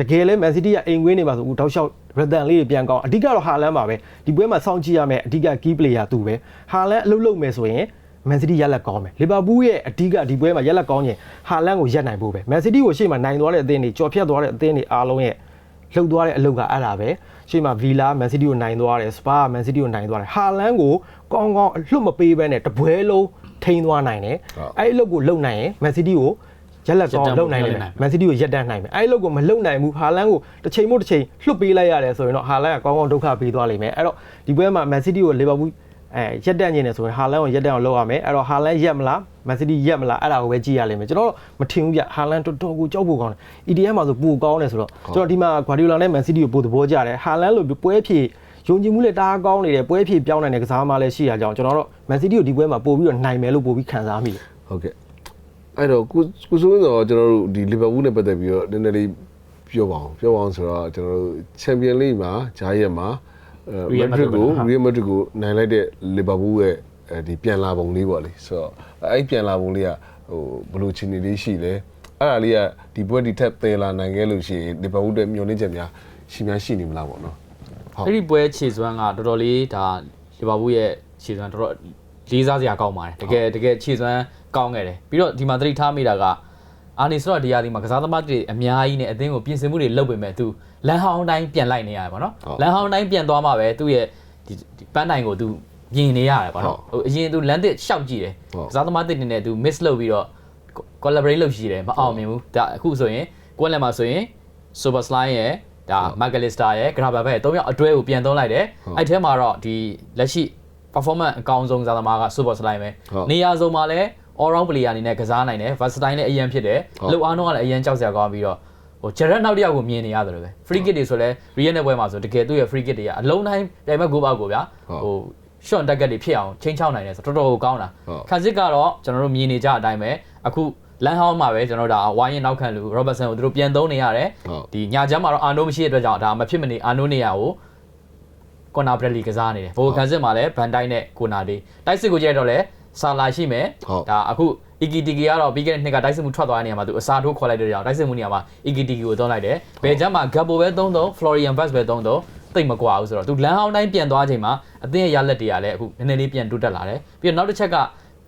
တကယ်လဲ Man City ကအိမ်ဝင်းနေမှာဆိုအခုတောက်လျှောက် return လေးတွေပြန်ကောင်းအဓိကတော့ဟာလန်ပါပဲဒီပွဲမှာစောင့်ကြည့်ရမယ်အဓိက key player သူပဲဟာလန်အလုပ်လုပ်မယ်ဆိုရင် Man City ရက်လက်ကောင်းမယ်လီဗာပူးရဲ့အဓိကဒီပွဲမှာရက်လက်ကောင်းရင်ဟာလန်ကိုရက်နိုင်ဖို့ပဲ Man City ကိုရှေ့မှာနိုင်သွားတဲ့အသင်းတွေကြော်ဖြတ်သွားတဲ့အသင်းတွေအားလုံးရဲ့လှုပ်သွားတဲ့အလုပ်ကအဲ့ဒါပဲ ရှေ့မှာဗီလာမန်စီးတီးကိုနိုင်သွားတယ်စပါမန်စီးတီးကိုနိုင်သွားတယ်ဟာလန်ကိုကောင်းကောင်းအလွတ်မပေးဘဲနဲ့တပွဲလုံးထိန်းသွားနိုင်တယ်ဟုတ်အဲ့ဒီအလုပ်ကိုလုပ်နိုင်ရင်မန်စီးတီးကိုရက်လက်ကောင်းလုံနိုင်တယ်မန်စီးတီးကိုရက်တန်းနိုင်မယ်အဲ့ဒီလောက်ကိုမလုံနိုင်ဘူးဟာလန်ကိုတစ်ချိန်မို့တစ်ချိန်လွတ်ပေးလိုက်ရတယ်ဆိုရင်တော့ဟာလန်ကကောင်းကောင်းဒုက္ခပေးသွားလိမ့်မယ်အဲ့တော့ဒီပွဲမှာမန်စီးတီးကိုလီဗာပူး အဲရက်တန်းနေတယ်ဆိုရင်ဟာလန်ကိုရက်တန်းအောင်လုပ်ရမယ်အဲ့တော့ဟာလန်ရက်မလားမန်စီးတီးရက်မလားအဲ့ဒါကိုပဲကြည့်ရလိမ့်မယ်ကျွန်တော်တို့မထင်ဘူးဗျဟာလန်တော်တော်ကိုကြောက်ဖို့ကောင်းတယ် EDM မှာဆိုပူကောင်းတယ်ဆိုတော့ကျွန်တော်ဒီမှာဂွာဒီယိုလာနဲ့မန်စီးတီးကိုပို့သဘောကျတယ်ဟာလန်လိုပွဲဖြည့်ယုံကြည်မှုလည်းတအားကောင်းနေတယ်ပွဲဖြည့်ပြောင်းနိုင်တဲ့ကစားမလည်းရှိရကြအောင်ကျွန်တော်တို့မန်စီးတီးကိုဒီပွဲမှာပို့ပြီးတော့နိုင်မယ်လို့ပို့ပြီးခံစားမိတယ်ဟုတ်ကဲ့အဲ့တော့ကိုကိုစိုးတော့ကျွန်တော်တို့ဒီလီဗာပူးနဲ့ပတ်သက်ပြီးတော့နည်းနည်းလေးပြောပါအောင်ပြောပါအောင်ဆိုတော့ကျွန်တော်တို့ချန်ပီယံလိမှာဂျားရက်မှာ ရီယယ်မက်ဒရစ်ကိုရီယယ်မက်ဒရစ်ကိုနိုင်လိုက်တဲ့လီဗာပူးရဲ့အဲဒီပြန်လာပုံလေးပေါ့လေဆိုတော့အဲ့ပြန်လာပုံလေးကဟိုဘယ်လိုချင်နေလေးရှိလဲအဲ့ဒါလေးကဒီပွဲဒီထက်တယ်လာနိုင်ခဲ့လို့ရှိရင်လီဗာပူးတဲ့မျောလင့်ချက်များရှိများရှိနေမလားပေါ့နော်ဟုတ်အဲ့ဒီပွဲခြေစွမ်းကတော်တော်လေးဒါလီဗာပူးရဲ့ခြေစွမ်းတော်တော်လေးစားစရာကောင်းပါတယ်တကယ်တကယ်ခြေစွမ်းကောင်းခဲ့တယ်ပြီးတော့ဒီမှာသတိထားမိတာက အာနီဆိုတော့ဒီယာဒီမှာကစားသမားတွေအများကြီးနဲ့အသင်းကိုပြင်ဆင်မှုတွေလုပ်ပေမဲ့သူလန်ဟောင်းတိုင်းပြန်လိုက်နေရတယ်ပေါ့နော်လန်ဟောင်းတိုင်းပြန်သွားမှပဲသူ့ရဲ့ဒီပန်းတိုင်ကိုသူမြင်နေရတယ်ပေါ့နော်ဟိုအရင်သူလန်တစ်ရှောက်ကြည့်တယ်ကစားသမားတွေနေနဲ့သူ miss လုပ်ပြီးတော့ collaborate လုပ်ရှိတယ်မအောင်မြင်ဘူးဒါအခုဆိုရင်ကွက်လက်မှာဆိုရင် super slime ရဲ့ဒါ Magalista ရဲ့ Grabber ဘက်သုံးယောက်အတွဲကိုပြန်သုံးလိုက်တယ်အဲ့ထဲမှာတော့ဒီလက်ရှိ performance အကောင်းဆုံးဇာသမားက super slime ပဲနေရာစုံမှာလည်း all round player အနေနဲ့ကစားနိုင်တယ် versatile လည်းအရင်ဖြစ်တယ်လှုပ်အားနှုန်းကလည်းအရင်ကြောက်စရာကောင်းပြီးတော့ဟို Jared နောက်တစ်ယောက်ကိုမြင်နေရတယ်လို့ပဲ free kick တွေဆိုလဲ real နဲ့ပွဲမှာဆိုတကယ်သူ့ရဲ့ free kick တွေကအလုံးတိုင်းပြိုင်မဲ့ goal ပေါက်ကိုဗျာဟို shot target တွေဖြစ်အောင်ချင်းချောင်းနိုင်တယ်ဆိုတော့တော်တော်ကောင်းတာခန်းစစ်ကတော့ကျွန်တော်တို့မြင်နေကြအတိုင်းပဲအခုလန်ဟောင်းမှာပဲကျွန်တော်တို့ဒါဝိုင်းရင်နောက်ခံလူ Robertson ကိုသူတို့ပြန်သုံးနေရတယ်ဒီညာချမ်းမှာတော့အာနိုမရှိတဲ့အတွက်ကြောင့်ဒါမဖြစ်မနေအာနိုနေရကိုကော်နာဘရက်လီကစားနေတယ်ဘိုခန်းစစ်မှာလည်းဗန်တိုင်းနဲ့ကိုနာဒီတိုက်စစ်ကိုကြည့်ရတော့လဲ ဆာလာရှိမယ်ဒါအခု EKTK ကတော့ပြီးခဲ့တဲ့နှစ်ကတိုက်စစ်မှုထွက်သွားတဲ့နေရာမှာသူအစာထိုးခေါ်လိုက်တဲ့ကြောင့်တိုက်စစ်မှုနေရာမှာ EKTK ကိုသုံးလိုက်တယ်ဘယ်ချမ်းမှာ Gabo ပဲသုံးသုံး Florian Bass ပဲသုံးသုံးတိတ်မကွာဘူးဆိုတော့သူလမ်းဟောင်းတိုင်းပြန်သွားချိန်မှာအသင်းရဲ့ရလက်တွေကလည်းအခုနည်းနည်းလေးပြန်တိုးတက်လာတယ်ပြီးတော့နောက်တစ်ချက်က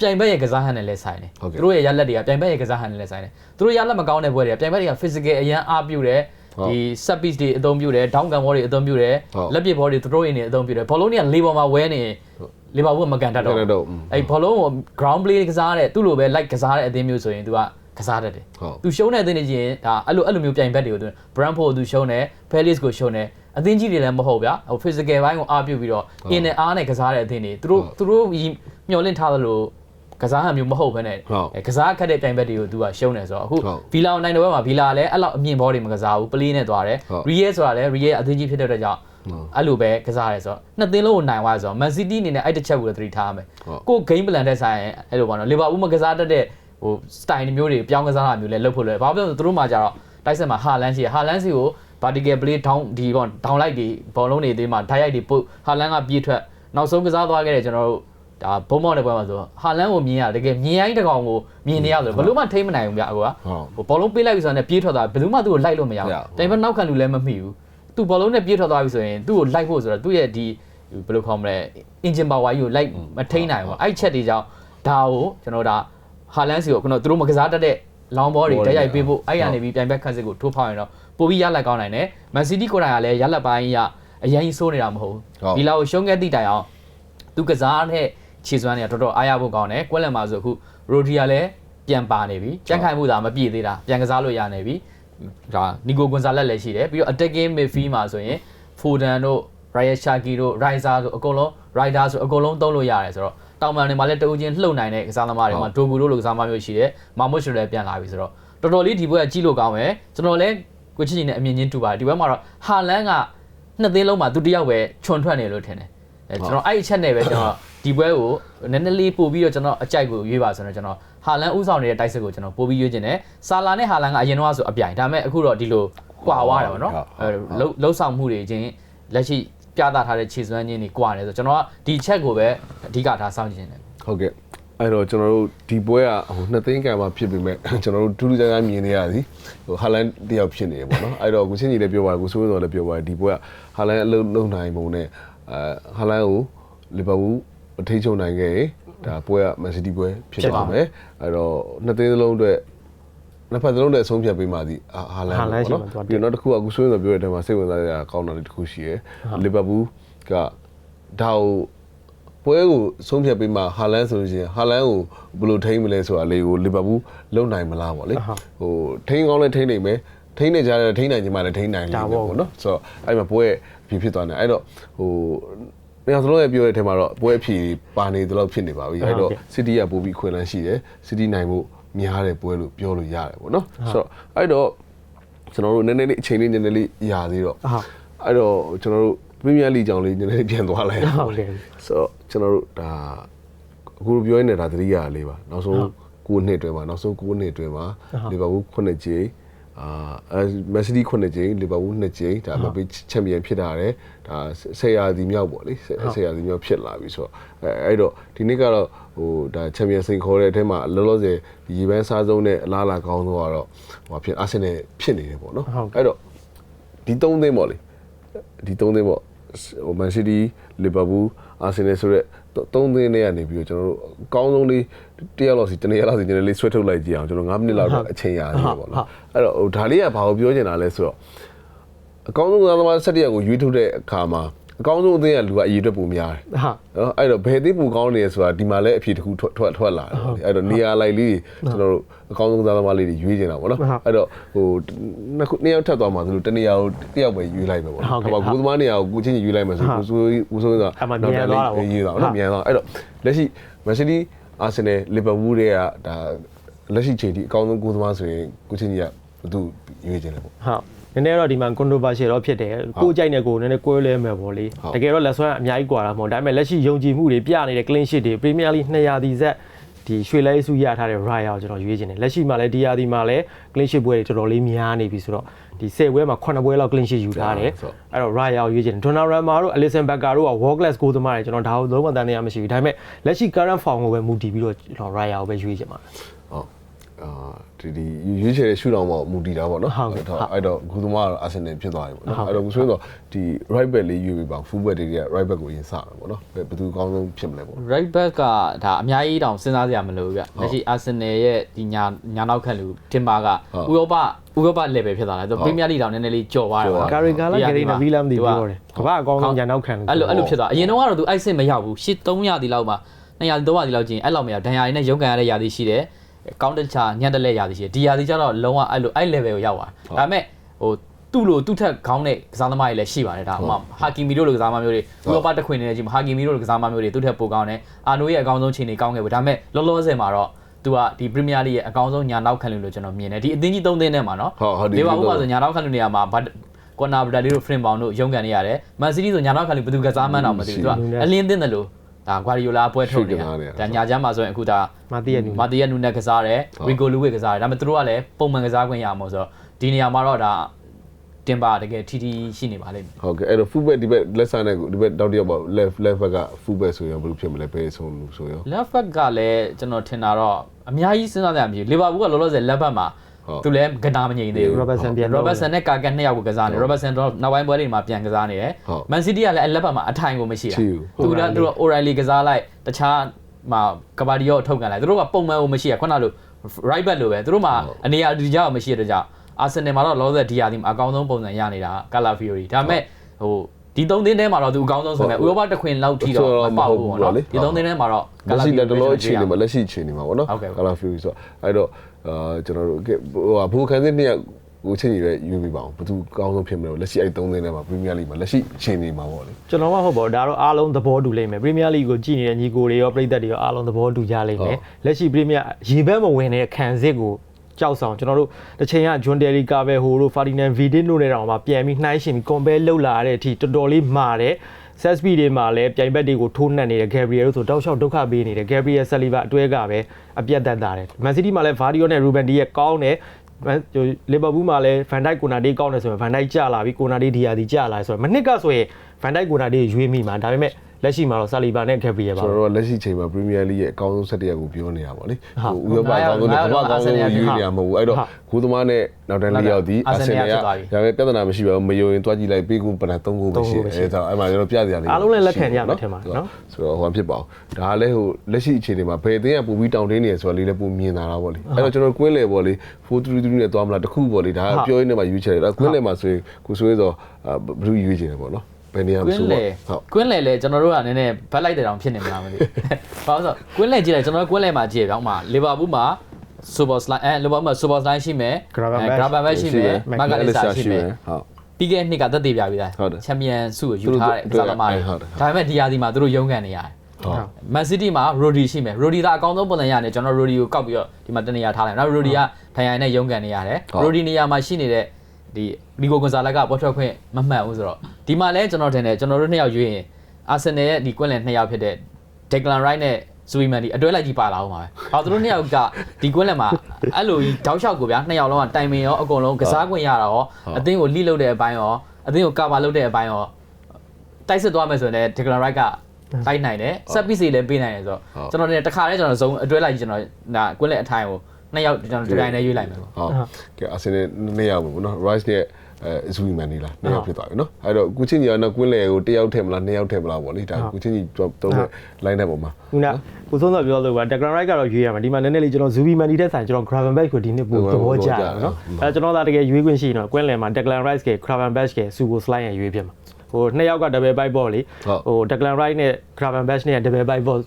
ပြိုင်ဘက်ရဲ့ကစားဟန်နဲ့လည်းဆိုင်တယ်သူတို့ရဲ့ရလက်တွေကပြိုင်ဘက်ရဲ့ကစားဟန်နဲ့လည်းဆိုင်တယ်သူတို့ရလက်မကောင်းတဲ့ဘွဲတွေကပြိုင်ဘက်တွေက physical အရန်အားပြုတယ်ဒီ set piece တွေအသုံးပြုတယ် down gun ball တွေအသုံးပြုတယ်လက်ပစ် ball တွေ throw in တွေအသုံးပြုတယ်ဘောလုံးတွေကလေပေါ်မှာဝဲနေ လေပါဘူးမကန်တတ်တော့အဲ့ဘောလုံးကို ground play ကစားတဲ့သူ့လိုပဲ like ကစားတဲ့အသင်းမျိုးဆိုရင် तू ကကစားတတ်တယ်သူရှုံးတဲ့အသင်းတွေချင်းဒါအဲ့လိုအဲ့လိုမျိုးပြိုင်ဘက်တွေကိုသူ Brentford ကိုသူရှုံးတယ် Palace ကိုရှုံးတယ်အသင်းကြီးတွေလည်းမဟုတ်ဗျာဟို physical ဘိုင်းကိုအားပြုပြီးတော့ in နဲ့အားနဲ့ကစားတဲ့အသင်းတွေသူတို့သူတို့မျောလင့်ထားသလိုကစားဟန်မျိုးမဟုတ်ဘဲနဲ့ကစားခက်တဲ့ပြိုင်ဘက်တွေကိုသူကရှုံးတယ်ဆိုတော့အခုဗီလာနိုင်တဲ့ဘက်မှာဗီလာလည်းအဲ့လောက်အမြင့်ဘောတွေမကစားဘူးပလေးနဲ့သွားတယ်ရီယဲဆိုတာလည်းရီယဲအသင်းကြီးဖြစ်တဲ့အတွက်ကြောင့် အဲ့လိုပဲကစားရဲဆိုတော့နှစ်သင်းလုံးကိုနိုင်သွားဆိုတော့မန်စီးတီးအနေနဲ့အဲ့တစ်ချက်ကိုလည်းသတိထားရမယ်ကို game plan တဲ့ဆိုင်အဲ့လိုပေါ့နော်လီဗာပူးမကစားတတ်တဲ့ဟို style မျိုးတွေပြောင်းကစားတာမျိုးလည်းလုပ်ဖို့လွယ်ဘာဖြစ်လို့သူတို့မှကြတော့တိုက်ဆက်မှာဟာလန်ရှိဟာလန်စီကို vertical play down ဒီပေါ့ down လိုက်ဒီဘောလုံးတွေအသေးမှာ direct တွေပုတ်ဟာလန်ကပြေးထွက်နောက်ဆုံးကစားသွားခဲ့တဲ့ကျွန်တော်တို့ဒါဘုံမောက်တဲ့ပွဲမှာဆိုဟာလန်ကိုမြင်ရတကယ်မြင်ရိုင်းတကောင်ကိုမြင်နေရဆိုဘယ်လို့မှထိမနိုင်ဘူးဗျအကွာဟိုဘောလုံးပေးလိုက်ပြီဆိုတော့ပြေးထွက်သွားဘယ်လို့မှသူ့ကိုလိုက်လို့မရဘူးတိုင်ပတ်နောက်ခံလူလည်းမမိဘူး သူဘောလုံးနဲ့ပြေးထွက်သွားပြီဆိုရင်သူ့ကိုလိုက်ဖို့ဆိုတော့သူ့ရဲ့ဒီဘယ်လိုခေါ်မလဲ engine power ကြီးကိုလိုက်မထိန်နိုင်ဘူးအဲ့ချက်တွေကြောင့်ဒါကိုကျွန်တော်ဒါဟာလန်စီကိုကျွန်တော်တို့မကစားတတ်တဲ့လောင်ဘောတွေတက်ရိုက်ပေးဖို့အဲ့ရနေပြီးပြိုင်ဘက်ခတ်စစ်ကိုထိုးဖောက်ရင်တော့ပိုပြီးရလက်ကောင်းနိုင်တယ်မန်စီးတီးကိုယ်တိုင်ကလည်းရလက်ပိုင်းရအရင်ဆိုးနေတာမဟုတ်ဘူးဒီလောက်ရှုံးခဲ့သည့်တိုင်အောင်သူကစားတဲ့ခြေစွမ်းတွေကတော်တော်အားရဖို့ကောင်းတယ်ကွက်လက်မှာဆိုအခုရိုဒီယာလည်းပြန်ပါနေပြီကြက်ခိုင်မှုသာမပြည့်သေးတာပြန်ကစားလို့ရနေပြီ ဒါနီကိုကွန်ဆာလက်လည်းရှိတယ်ပြီးတော့ attacking midfield မှာဆိုရင်ဖိုဒန်တို့ Ryan Shaki တို့ Riser တို့အကုန်လုံး Rider ဆိုအကုန်လုံးသုံးလို့ရတယ်ဆိုတော့တောင်ပန်တွေမှာလည်းတအူးချင်းလှုပ်နိုင်တဲ့ကစားသမားတွေမှာဒိုဂူတို့လိုကစားသမားမျိုးရှိတယ်မာမွတ်ရှ်လည်းပြန်လာပြီဆိုတော့တော်တော်လေးဒီဘက်ကကြည့်လို့ကောင်းပဲကျွန်တော်လည်းကိုချစ်ချင်နဲ့အမြင်ချင်းတူပါတယ်ဒီဘက်မှာတော့ဟာလန်ကနှစ်သင်းလုံးမှာသူတယောက်ပဲခြုံထွက်နေလို့ထင်တယ်အဲကျွန်တော်အဲ့အချက်နဲ့ပဲကျွန်တော် ဒီပွဲကိုနည်းနည်းလေးပို့ပြီးတော့ကျွန်တော်အကြိုက်ကိုရွေးပါဆိုတော့ကျွန်တော်ဟာလန်ဥဆောင်နေတဲ့တိုက်စစ်ကိုကျွန်တော်ပို့ပြီးရွေးချင်တယ်ဆာလာနဲ့ဟာလန်ကအရင်တော့ဆိုအပြိုင်ဒါပေမဲ့အခုတော့ဒီလိုကွာသွားတယ်ဗောနော်အဲလှုပ်ဆောင်မှုတွေချင်းလက်ရှိပြသထားတဲ့ခြေစွမ်းချင်းတွေကွာတယ်ဆိုကျွန်တော်ကဒီချက်ကိုပဲအဓိကထားစောင့်ကြည့်နေတယ်ဟုတ်ကဲ့အဲ့တော့ကျွန်တော်တို့ဒီပွဲကဟိုနှစ်သိန်းကံမှာဖြစ်ပေမဲ့ကျွန်တော်တို့ထူးထူးခြားခြားမြင်နေရသည်ဟိုဟာလန်တယောက်ဖြစ်နေတယ်ပေါ့နော်အဲ့တော့ကိုချင်းကြီးလည်းပြောပါတယ်ကိုစိုးစောလည်းပြောပါတယ်ဒီပွဲကဟာလန်အလုံးလုံးနိုင်ပုံနဲ့အဲဟာလန်ကိုလီဗာပူးအ ထိချုပ်နိုင်ခဲ့ရင်ဒါပွဲကမန်စီးတီးပွဲဖြစ်ပါမယ်အဲ့တော့နှစ်သိန်းစလုံးအတွက်နှစ်ဖက်စလုံးနဲ့အဆုံးဖြတ်ပေးမှသည်ဟာလန်ပေါ့နော်ပြီးတော့နောက်တစ်ခုကကိုစိုးစောပြောတဲ့အချိန်မှာစိတ်ဝင်စားရကောင်းတာလေးတစ်ခုရှိရယ်လီဗာပူးကဒါကိုပွဲကိုဆုံးဖြတ်ပြီးမှဟာလန်ဆိုလို့ရှိရင်ဟာလန်ကိုဘယ်လိုထိန်းမလဲဆိုတာလေးကိုလီဗာပူးလုံနိုင်မလားပေါ့လေဟိုထိန်းကောင်းလဲထိန်းနိုင်မယ်ထိန်းနေကြတယ်ထိန်းနိုင်ချင်မှလည်းထိန်းနိုင်လိမ့်မယ်ပေါ့နော်ဆိုတော့အဲ့မှာပွဲဖြစ်ဖြစ်သွားတယ်အဲ့တော့ဟို နေရာစလုံးရဲ့ပြောတဲ့အထက်မှာတော့ပွဲအဖြစ်ပါနေတယ်လို့ဖြစ်နေပါပြီအဲ့တော့ City ကပို့ပြီးခွင့်လန်းရှိတယ် City နိုင်ဖို့များတဲ့ပွဲလို့ပြောလို့ရတယ်ပေါ့နော်ဆိုတော့အဲ့တော့ကျွန်တော်တို့နည်းနည်းလေးအချိန်လေးနည်းနည်းလေးရာသေးတော့ဟုတ်အဲ့တော့ကျွန်တော်တို့ပရီးမီးယားလိကြောင်လေးနည်းနည်းပြန်သွားလိုက်ဟုတ်တယ်ဆိုတော့ကျွန်တော်တို့ဒါအခုပြောရနေတာသတိရလေးပါနောက်ဆုံး9နှစ်အတွင်းမှာနောက်ဆုံး9နှစ်အတွင်းမှာလီဗာပူး9ကြိမ် အာမက်ဆီဒီ9ကြိမ်လီဗာပူး2ကြိမ်ဒါမပေးချန်ပီယံဖြစ်လာတယ်ဒါဆယ်ရာဒီမြောက်ပေါ့လေဆယ်ရာဒီမြောက်ဖြစ်လာပြီဆိုတော့အဲအဲ့တော့ဒီနေ့ကတော့ဟိုဒါချန်ပီယံစိန်ခေါ်တဲ့အထက်မှာလောလောဆယ်ဒီရေပန်းစားဆုံးနဲ့အလားအလာကောင်းဆုံးကတော့ဟိုဖြစ်အာဆင်နယ်ဖြစ်နေတယ်ပေါ့နော်အဲ့တော့ဒီ၃သိန်းပေါ့လေဒီ၃သိန်းပေါ့ဟိုမန်စီးတီးလီဗာပူးအာဆင်နယ်ဆိုရက်သုံးသင်းတွေကနေပြီးတော့ကျွန်တော်တို့အကောင်းဆုံးလေး တရက်လောက်စီတနေ့ရက်လောက်စီကျွန်တော်လေးဆွဲထုတ်လိုက်ကြည့်အောင်ကျွန်တော်9မိနစ်လောက်တော့အချိန်ရသေးတယ်ပေါ့နော်အဲ့တော့ဟိုဒါလေးကဘာကိုပြောချင်တာလဲဆိုတော့အကောင်းဆုံးကစားသမား၁၁ရက်ကိုရွေးထုတ်တဲ့အခါမှာအကောင်းဆုံးအသင်းကလူကအရေးအတွက်ပုံများတယ်ဟာနော်အဲ့တော့ဘယ်သိပူကောင်းနေရဆိုတာဒီမှာလည်းအဖြေတစ်ခုထွက်ထွက်ထွက်လာတယ်ပေါ့လေအဲ့တော့နေရာလိုက်လေးကျွန်တော်တို့အကောင်းဆုံးသားသမားလေးတွေရွေးနေတာပေါ့နော်အဲ့တော့ဟိုနှစ်ခုနှစ်ယောက်ထပ်သွားမှာဆိုလို့တနေရာကိုတစ်ယောက်ပဲရွေးလိုက်မယ်ပေါ့နော်အဲ့တော့ကိုသမားနေရာကိုကိုချင်းရွေးလိုက်မယ်ဆိုကိုဆိုကိုဆိုကရွေးသွားနော်မြန်သွားအဲ့တော့လက်ရှိမန်စီးတီး အာဆင်နယ်လီဗာပူးတွေကဒါလက်ရှိချိန်ထိအကောင်းဆုံးကိုယ်သမားဆိုရင်ကိုချင်းကြီးကသူရွေးချင်တယ်ပေါ့ဟုတ်နည်းနည်းတော့ဒီမှာ controversial တော့ဖြစ်တယ်ကိုကြိုက်တဲ့ကိုနည်းနည်းကွဲလဲမယ်ပေါ့လေတကယ်တော့လက်ဆွဲအများကြီးကွာတာမဟုတ်ဒါပေမဲ့လက်ရှိယုံကြည်မှုတွေပြနေတဲ့ clean sheet တွေ Premier League 200ဒီဆက် ဒီရွှေလဲစုရထားတဲ့ Raya ကိုကျွန်တော်ရွေးချင်တယ်လက်ရှိမှာလည်းဒီယာဒီမှာလည်း clean sheet ပွဲတွေတော်တော်လေးများနေပြီဆိုတော့ဒီ10ပွဲမှာ9ပွဲလောက် clean sheet ယူထားတယ်အဲ့တော့ Raya ကိုရွေးချင်တယ် Donnarumma တို့ Alisson Becker တို့က world class goal သမားတွေကျွန်တော်ဒါကိုလုံးဝတန်တရားမရှိဘူးဒါပေမဲ့လက်ရှိ current form ကိုပဲမူတည်ပြီးတော့ကျွန်တော် Raya ကိုပဲရွေးချင်ပါတယ်ဟုတ် အာဒီဒီရွေးချယ်တဲ့ရှူတောင်ပေါ့မူတည်တာပေါ့နော်ဟုတ်ကဲ့အဲ့တော့ဂူသမားကတော့အာဆင်နယ်ဖြစ်သွားပြီပေါ့နော်အဲ့တော့ဆိုရင်တော့ဒီ right back လေးရွေးပြီးပါ full back တွေက right back ကိုရင်စမယ်ပေါ့နော်ဘယ်ဘယ်သူအကောင်းဆုံးဖြစ်မလဲပေါ့ right back ကဒါအများကြီးတောင်စဉ်းစားစရာမလိုဘူးဗျလက်ရှိ Arsenal ရဲ့ဒီညာညာနောက်ခံလူတင်ပါကဥရောပဥရောပ level ဖြစ်သွားတယ်သူ Premier League တောင်နည်းနည်းလေးကြော်သွားတယ်ကာရီကာလာဂရီနာဗီလာမသိပြောတယ်ကမ္ဘာအကောင်းဆုံးညာနောက်ခံလို့အဲ့လိုအဲ့လိုဖြစ်သွားအရင်တော့ကတော့သူအိုက်စစ်မရောက်ဘူးရှစ်300ဒီလောက်မှာ200 300ဒီလောက်ကျရင်အဲ့လောက်မရောက်ဒဏ်ရာရည်နဲ့ရုံးကန်ရတဲ့ယာတီရှိတယ် ကောင်းတချာညံ့တလက်ယာတီရှိတယ်ဒီယာတီကျတော့လုံးဝအဲ့လိုအဲ့ level ကိုရောက်သွားဒါပေမဲ့ဟိုသူ့လိုသူ့ထက်ခေါင်းတဲ့ကစားသမားတွေလည်းရှိပါတယ်ဒါမှဟာကီမီတို့လိုကစားသမားမျိုးတွေဥရောပတစ်ခွင်နေကြည့်မှာဟာကီမီတို့လိုကစားသမားမျိုးတွေသူ့ထက်ပိုကောင်းတယ်အာနိုရဲ့အကောင်းဆုံးချိန်တွေကောင်းခဲ့ဘူးဒါပေမဲ့လောလောဆယ်မှာတော့သူကဒီ Premier League ရဲ့အကောင်းဆုံးညာနောက်ခံလူလို့ကျွန်တော်မြင်တယ်ဒီအသင်းကြီး၃သင်းနဲ့မှာနော်ဟုတ်ဟုတ်ဒီလီဗာပူးကဆိုညာနောက်ခံလူနေရာမှာဘတ်ကွန်နာဗဒါလီတို့ဖရင်ပေါင်တို့ရုံးကန်နေရတယ်မန်စီးတီးဆိုညာနောက်ခံလူဘယ်သူကစားမှန်းတော့မသိဘူးသူကအလင်းသင်းတယ်လို့ ဒါဂွာဒီယိုလာပွဲထုတ်နေတာဒါညာချမ်းမှာဆိုရင်အခုဒါမာတီယနူမာတီယနူနဲ့ကစားတယ်ရီကိုလူဝစ်ကစားတယ်ဒါပေမဲ့သူတို့ကလည်းပုံမှန်ကစားခွင့်ရမှာဆိုတော့ဒီနေရာမှာတော့ဒါတင်ပါတကယ်ထီထီရှိနေပါလိမ့်မယ်ဟုတ်ကဲ့အဲ့တော့ full back ဒီဘက်လက်ဆာနဲ့ဒီဘက်တောက်တယောက်ပေါ့ left left back က full back ဆိုရင်ဘယ်လိုဖြစ်မလဲဘယ်ဆုံးလို့ဆိုရော left back ကလည်းကျွန်တော်ထင်တာတော့အများကြီးစဉ်းစားကြရမှာလီဗာပူးကလောလောဆယ် left back မှာဟုတ် သူလည်းကနာမငြိမ်သေးဘူး Robertson ပြန်တော့ Robertson နဲ့ Kagan နှစ်ယောက်ကိုကစားနေ Robertson တော့နောက်ပိုင်းပွဲတွေမှာပြန်ကစားနေတယ်ဟုတ် Man City ကလည်းအလက်ဘက်မှာအထိုင်ကိုမရှိတာရှိဘူးသူကသူက O'Reilly ကစားလိုက်တခြားမှာကဘာဒီယောထုတ်ကန်လိုက်သူတို့ကပုံမှန်ကိုမရှိရခုနလို right back လိုပဲသူတို့မှာအနေအဒီကြောက်မရှိတဲ့ကြောင့် Arsenal မှာတော့လောဆယ်ဒီယာဒီမှာအကောင်းဆုံးပုံစံရနေတာ Calafiori ဒါပေမဲ့ဟိုဒီသုံးသင်းထဲမှာတော့သူအကောင်းဆုံးဆိုပေမဲ့ဥရောပတစ်ခွင်လောက်ထိတော့မပေါက်ဘူးပေါ့နော်ဒီသုံးသင်းထဲမှာတော့လက်ရှိလက်တလောအခြေအနေမှာလက်ရှိအခြေအနေမှာပေါ့နော်ဟုတ်ကဲ့ကာလာဖျူရီဆိုတော့အဲ့တော့ အာကျွန်တော်တို့ဟိုဟာဘူခန်းစင်းနှစ်ယောက်ကိုချင်းကြီးပဲယူပြီးပါအောင်ဘယ်သူအကောင်းဆုံးဖြစ်မလဲလက်ရှိအဲ့၃သင်းထဲမှာပရီးမီးယားလိမှာလက်ရှိအခြေအနေမှာပေါ့လေကျွန်တော်မှဟုတ်ပါဘူးဒါတော့အားလုံးသဘောတူလိမ့်မယ်ပရီးမီးယားလိကိုကြည့်နေတဲ့ညီကိုတွေရောပြည်သက်တွေရောအားလုံးသဘောတူကြလိမ့်မယ်လက်ရှိပရီးမီးယားရေဘက်မဝင်တဲ့ခံစစ်ကိုကြောက်ဆောင်ကျွန်တော်တို့တစ်ချိန်ကဂျွန်တယ်လီကာဘယ်ဟိုတို့ဖာဒီနန်ဗီဒင်းတို့နဲ့တောင်မှပြန်ပြီးနှိုင်းရှင်ပြီးကွန်ဘဲလောက်လာတဲ့အထိတော်တော်လေးမာတယ် ဆက်စပီတွေမှာလည်းပြိုင်ဘက်တွေကိုထိုးနှက်နေတဲ့ဂက်ဘရီယယ်တို့ဆိုတောက်လျှောက်ဒုက္ခပေးနေတဲ့ဂက်ဘရီယယ်ဆယ်လီဗာအတွဲကပဲအပြတ်သက်တာတယ်မန်စီးတီးမှာလည်းဗာဒီယိုနဲ့ရူဘန်ဒီရဲ့ကောင်းတယ်လီဗာပူးမှာလည်းဗန်ဒိုက်ကိုနာဒီကောင်းတယ်ဆိုရင်ဗန်ဒိုက်ကျလာပြီကိုနာဒီဒီယာဒီကျလာဆိုတော့မနစ်ကဆိုရင်ဗန်ဒိုက်ကိုနာဒီရွေးမိမှာဒါပေမဲ့ လက်ရှိမှာတော့ဆာလီဗာနဲ့ဂက်ဘရီယယ်ပါကျွန်တော်တို့ကလက်ရှိချိန်မှာပရီးမီးယားလိရဲ့အကောင်းဆုံး၁၁ရက်ကိုပြောနေတာပေါ့လေဟိုဥရောပအကောင်းဆုံးနဲ့ကမ္ဘာအကောင်းဆုံးကိုယူနေတာမဟုတ်ဘူးအဲ့တော့ဂိုးသမားနဲ့နောက်တန်းလေးယောက်ဒီအာဆင်နယ်ကဒါပဲပြဿနာမရှိပါဘူးမယုံရင်တွားကြည့်လိုက်ပေးကူပန3ဂိုးပဲရှိတယ်အဲ့ဒါအဲ့မှာကျွန်တော်ပြစရာလေးအားလုံးလည်းလက်ခံကြမယ်ထင်ပါနော်ဆိုတော့ဟိုဖြစ်ပါအောင်ဒါကလည်းဟိုလက်ရှိအခြေအနေမှာဘယ်အသင်းကပူပြီးတောင်းတင်းနေရဆိုတာလေးလည်းပူမြင်လာတာပေါ့လေအဲ့တော့ကျွန်တော်ကွင်းလေပေါ့လေ433နဲ့သွားမလားတခုပေါ့လေဒါကပြောရင်းနဲ့မှယူချယ်တယ်ဒါကွင်းလေမှာဆိုရင်ကိုဆိုရဲဆိုဘယ်လိုယူချယ်တယ်ပေါ့နော် ဘယ်နေရာမကွင်းဆိုလေဟုတ်ကွင်းလေလေကျွန်တော်တို့ကနည်းနည်းဘက်လိုက်တဲ့တောင်ဖြစ်နေမလားမသိဘူး။ဘာလို့လဲဆိုတော့ကွင်းလေကြည့်လိုက်ကျွန်တော်တို့ကွင်းလေမှာကြည့်ရအောင်မှာလီဗာပူးမှာ super slide အဲလီဗာပူးမှာ super slide ရှိမယ် Gravenberch Gravenberch ရှိမယ်မဂါလီစာရှိမယ်ဟုတ်ပြီးခဲ့တဲ့နှစ်ကသက်သေပြပြီးသားဟုတ်တယ်ချန်ပီယံဆုကိုယူထားတဲ့သူကတို့စားသမားတွေဟုတ်တယ်ဒါပေမဲ့ဒီယာဒီမှာသူတို့ရုန်းကန်နေရတယ်ဟုတ်မန်စီးတီးမှာ Rodri ရှိမယ် Rodri ကအကောင်းဆုံးပုံစံရနေကျွန်တော် Rodri ကိုကောက်ပြီးတော့ဒီမှာတနေရာထားလိုက်နောက် Rodri ကထိုင်ရိုင်နဲ့ရုန်းကန်နေရတယ်ဟုတ် Rodri နေရာမှာရှိနေတဲ့ ဒီလီဂိုကွန်ဆာလက်ကပေါ်ထွက်ခွင့်မမှန်ဘူးဆိုတော့ဒီမှာလဲကျွန်တော်ထင်တယ်ကျွန်တော်တို့နှစ်ယောက်ရွေးရင်အာဆင်နယ်ရဲ့ဒီကွင်းလန်နှစ်ယောက်ဖြစ်တဲ့ Declan Rice နဲ့ဇူရီမန်ဒီအတွဲလိုက်ကြီးပါလာအောင်ပါပဲ။ဘာသူတို့နှစ်ယောက်ကဒီကွင်းလန်မှာအဲ့လိုတောက်လျှောက်ကိုဗျာနှစ်ယောက်လုံးကတိုင်ပင်ရောအကုန်လုံးကစားခွင့်ရတာရောအသင်းကိုလိလုတဲ့အပိုင်းရောအသင်းကိုကာဗာလုပ်တဲ့အပိုင်းရောတိုက်စစ်သွားမယ်ဆိုရင်လည်း Declan Rice ကတိုက်နိုင်တယ်ဆက်ပစ်စီလည်းပေးနိုင်တယ်ဆိုတော့ကျွန်တော်တကယ်တခါတည်းကျွန်တော်ဇုံအတွဲလိုက်ကြီးကျွန်တော်ဒါကွင်းလန်အထိုင်ကို နှစ်ယောက်ကျွန်တော်ဒီတိုင်းနဲ့ရွေးလိုက်မယ်ပေါ့ဟုတ်ကဲအာဆင်နယ်နှစ်ယောက်ပေါ့နော် Rice နဲ့အဲဇူမန်နီလာနှစ်ယောက်ဖြစ်သွားပြီနော်အဲ့တော့ကုချင်းကြီးကတော့ကွင်းလေကိုတစ်ယောက်ထည့်မလားနှစ်ယောက်ထည့်မလားပေါ့လေဒါကုချင်းကြီးတော့တော့ line တဲ့ပုံမှာခုနကိုဆုံးတော့ပြောလို့ပါ Declan Rice ကတော့ရွေးရမှာဒီမှာနည်းနည်းလေးကျွန်တော် Zubi Mandi တဲ့ဆိုင်ကျွန်တော် Gravenberch ကိုဒီနှစ်ပို့သဘောကျတယ်နော်အဲကျွန်တော်ဒါတကယ်ရွေးခွင့်ရှိရင်တော့ကွင်းလယ်မှာ Declan Rice က Gravenberch က Sugo Slide ရရွေးဖြစ်မှာဟိုနှစ်ယောက်က double bite ball လေဟို Declan Rice နဲ့ Gravenberch နဲ့ double bite ball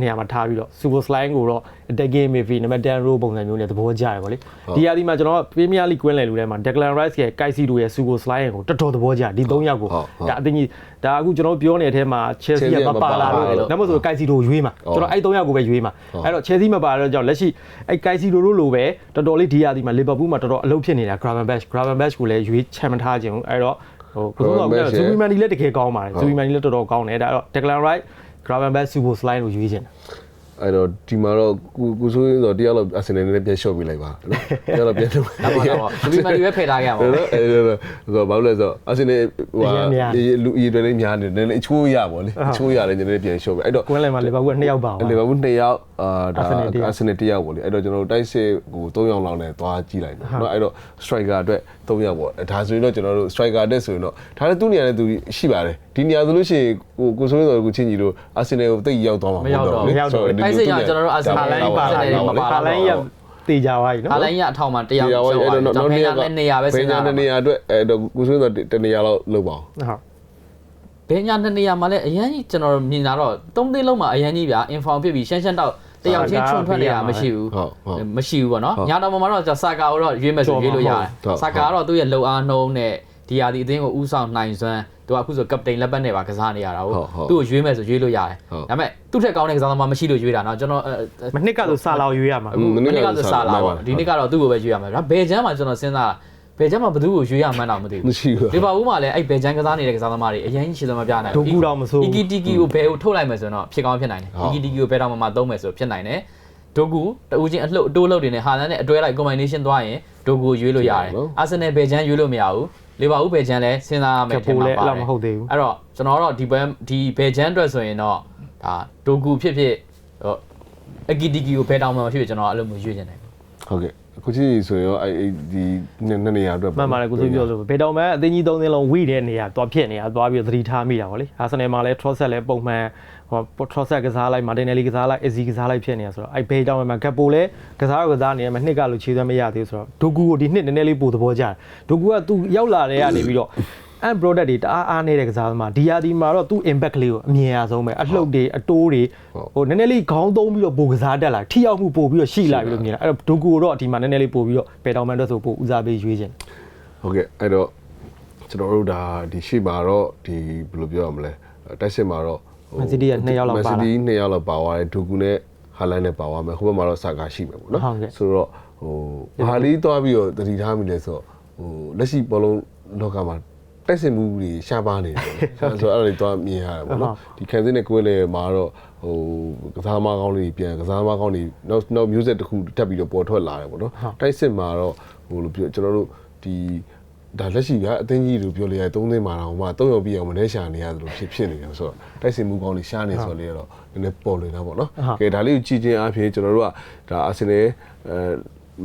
နေရာမှာထားပြီးတော့ Super Slime ကိုတော့ attacking midfield နံပါတ်10 row ပုံစံမျိုးနဲ့သဘောကျတယ်ဗောလေဒီဟာဒီမှာကျွန်တော် Premier League ကွင်းလယ်လူထဲမှာ Declan Rice ရဲ့ Kaisido ရဲ့ Super Slime ကိုတော်တော်သဘောကျဒီ၃ယောက်ကိုဒါအတင်းကြီးဒါအခုကျွန်တော်ပြောနေတဲ့အထဲမှာ Chelsea ကမပါလာလို့ဒါမှမဟုတ်ဆို Kaisido ရွေးမှာကျွန်တော်အဲ့၃ယောက်ကိုပဲရွေးမှာအဲ့တော့ Chelsea မပါတော့ကြောင့်လက်ရှိအဲ့ Kaisido တို့လိုပဲတော်တော်လေးဒီဟာဒီမှာ Liverpool မှာတော်တော်အလုပ်ဖြစ်နေတာ Gravenberch Gravenberch ကိုလည်းရွေးချန်မထားခြင်းအဲ့တော့ဟိုဘယ်လိုလဲ Zubimani လည်းတကယ်ကောင်းပါတယ် Zubimani လည်းတော်တော်ကောင်းတယ်ဒါတော့ Declan Rice Graven Bass စုဖို့ slide ကိုရွေးချင်တာအဲ့တော့ဒီမှာတော့ကိုကိုဆိုရင်တော့တရားလောက်အဆင်နေနေပြန်လျှော့ပြလိုက်ပါနော်တရားလောက်ပြန်ထုတ်ပါဟုတ်ပါဘူးဒီမှာဒီပဲဖယ်ထားရမှာပေါ့နော်အဲ့တော့ဘာလို့လဲဆိုတော့အဆင်နေဟိုလူအီတွေလည်းများနေတယ်နည်းနည်းအချိုးရပါလေအချိုးရတယ်နည်းနည်းပြန်လျှော့ပြအဲ့တော့ကွင်းလယ်မှာလေဘာဘူးက2ယောက်ပါပါလေဘာဘူး2ယောက်အာဒါအဆင်နေ1ယောက်ပေါ့လေအဲ့တော့ကျွန်တော်တို့တိုက်စစ်ကို3ယောက်လောက်နဲ့သွားကြည့်လိုက်နော်အဲ့တော့ striker အတွက် 3ယောက်ပေါ့ဒါဆိုရင်တော့ကျွန်တော်တို့ striker တက်ဆိုရင်တော့ဒါလည်းသူ့နေရာနဲ့သူရှိပါတယ်ဒီနေရာဆိုလို့ရှိရင်ကိုကိုဆိုရင်တော့ကိုချင်းကြီးတို့အာဆင်နယ်ကိုတိတ်ရောက်သွားမှာမရောက်တော့လေတိုက်စစ်ကြောင့်ကျွန်တော်တို့အာဆင်ဟာနယ်လိုင်းပါလာတယ်မပါဟာလာလိုင်းရတေချာသွားပြီနော်ဟာလိုင်းရအထောက်မှာတယောက်တရားဝင်ကျော်အဲ့သွားတော့တယ်နောက်ကျွန်တော်နေ့ဘယ်ညာနဲ့နေရာပဲဘစဉ်းယ်ညာစားနဲ့နေရာအတွက်အဲ့တော့ကိုဆိုရင်တော့တနေရာလောက်လုပ်ပါအောင်ဟုတ်ဘယ်ညာနဲ့နေရာမှာလဲအရင်ကြီးကျွန်တော်မြင်တာတော့သုံးသိန်းလုံးမှာအရင်ကြီးဗျာ inform ဖြစ်ပြီးရှမ်းရှမ်းတော့ တယောက်ချင်းခြုံထွက်နေတာမရှိဘူးမရှိဘူးပေါ့နော်ညာတော်မှာတော့ဆာကာတော့ရွေးမယ်ဆိုရွေးလို့ရတယ်ဆာကာကတော့သူ့ရဲ့လုံအားနှုံးနဲ့ဒီဟာဒီအသင်းကိုဥဆောင်နိုင်စွမ်းသူကအခုဆိုကပတိန်လက်ပတ်နဲ့ပါကစားနေရတာဟုတ်သူ့ကိုရွေးမယ်ဆိုရွေးလို့ရတယ်ဒါပေမဲ့သူ့ထက်ကောင်းတဲ့ကစားသမားမရှိလို့ရွေးတာနော်ကျွန်တော်မနှစ်ကဆိုဆာလာကိုရွေးရမှာအခုမနှစ်ကဆိုဆာလာပေါ့ဒီနှစ်ကတော့သူ့ကိုပဲရွေးရမှာဒါဘယ်ချမ်းမှာကျွန်တော်စဉ်းစားတာ ဘယ်ချမ်းမှာဘယ်သူ့ကိုရွေးရမှန်းတော့မသိဘူးမရှိဘူးလီဗာပူးမှာလည်းအဲ့ဘယ်ချမ်းကစားနေတဲ့ကစားသမားတွေအရင်ရှင်းစမပြနိုင်ဒုက္ခတော့မဆိုးအီကီတီကီကိုဘယ်ကိုထုတ်လိုက်မယ်ဆိုတော့ဖြစ်ကောင်းဖြစ်နိုင်တယ်ဟုတ်အီကီတီကီကိုဘယ်တော့မှမသုံးမယ်ဆိုဖြစ်နိုင်တယ်ဒိုကူတူချင်းအလှုပ်အတိုးလှုပ်တွေနဲ့ဟာလန်နဲ့အတွဲလိုက် combination သွားရင်ဒိုကူကိုရွေးလို့ရတယ်ဟုတ်အာဆင်နယ်ဘယ်ချမ်းရွေးလို့မရဘူးလီဗာပူးဘယ်ချမ်းလည်းစဉ်းစားရမယ်ကထင်ပိုပါလည်းပါအဲ့တလောက်ယ်မဟုတ်သေးဘူးအဲ့တော့ကျွန်တော်တော့ဒီဘဲဒီဘယ်ချမ်းအတွက်ဆိုရင်တော့ဒါဒိုကူဖြစ်ဖြစ်ဟိုအကီတီကီကိုဘယ်တောင်မှမဖြစ်ဖြစ်ကျွန်တော်အဲ့လိုမျိုးရွေးချင်တယ်ဟုတ်ကဲ့ အခုချင်းဆိုရင်ရောအဲ့ဒီနှစ်နေရာအတွက်မှန်ပါတယ်ကိုသူပြောလို့ဘယ်တော့မှအသင်းကြီး၃သင်းလုံးဝိတဲ့နေရာသွားဖြစ်နေတာသွားပြီးသတိထားမိတာဗောလေအာဆင်နယ်မှာလည်း Trossard လည်းပုံမှန်ဟို Trossard ကစားလိုက် Martinelli ကစားလိုက် Ezzy ကစားလိုက်ဖြစ်နေတာဆိုတော့အဲ့ဘေးတောင်မှာကပ်ပိုလည်းကစားတော့ကစားနေတယ်မှာနှစ်ကလို့ခြေသွမ်းမရသေးဘူးဆိုတော့ဒိုကူကိုဒီနှစ်နည်းနည်းလေးပို့သဘောကျတယ်ဒိုကူကသူရောက်လာတဲ့ကနေပြီးတော့ and product တွေတအားအားနေတဲ့ကစားသမားဒီယာဒီမှာတော့သူ့ impact လေးကိုအမြင်အဆုံးပဲအလှုပ်တွေအတိုးတွေဟိုနည်းနည်းလေးခေါင်းသုံးပြီးတော့ပိုကစားတတ်လာထိရောက်မှုပို့ပြီးတော့ရှိလာပြီလို့မြင်တာအဲ့တော့ဒိုကူတော့ဒီမှာနည်းနည်းလေးပို့ပြီးတော့ပယ်တောင်မန်တော့ဆိုပို့ဦးစားပေးရွေးခြင်းဟုတ်ကဲ့အဲ့တော့ကျွန်တော်တို့ဒါဒီရှိမှာတော့ဒီဘယ်လိုပြောရမလဲတိုက်စစ်မှာတော့ Man City ကနှစ်ယောက်လောက်ပါလာ Man City နှစ်ယောက်လောက်ပါသွားတယ်ဒူကူနဲ့ဟာလန်နဲ့ပါသွားမယ်ဟိုဘက်မှာတော့ဆာကာရှိမယ်ပေါ့နော်ဟုတ်ကဲ့ဆိုတော့ဟိုဘာလေးသွားပြီးတော့တတိထားမိလဲဆိုတော့ဟိုလက်ရှိဘောလုံးလောကမှာ တိုက်စစ်မှုတွေရှားပါနေတယ်ပေါ့နော်ဆိုတော့အဲ့ဒါတွေသွားမြင်ရတယ်ပေါ့နော်ဒီခံစင်းနဲ့ကိုယ်လေမှာတော့ဟိုကစားသမားကောင်းတွေပြန်ကစားသမားကောင်းတွေနောက်နောက် music တစ်ခုတက်ပြီးတော့ပေါ်ထွက်လာတယ်ပေါ့နော်တိုက်စစ်မှာတော့ဟိုလိုပြောကျွန်တော်တို့ဒီဒါလက်ရှိကအသင်းကြီးလိုပြောလိုက်ရ3သိန်းမှာတော့မှ3ရောက်ပြီးအောင်မနှဲရှာနေရတယ်လို့ဖြစ်ဖြစ်နေတယ်ဆိုတော့တိုက်စစ်မှုကောင်းတွေရှားနေဆိုလေတော့နည်းနည်းပေါ်လွင်တာပေါ့နော်ကဲဒါလေးကိုကြည့်ချင်းအားဖြင့်ကျွန်တော်တို့ကဒါအာဆင်နယ်အဲ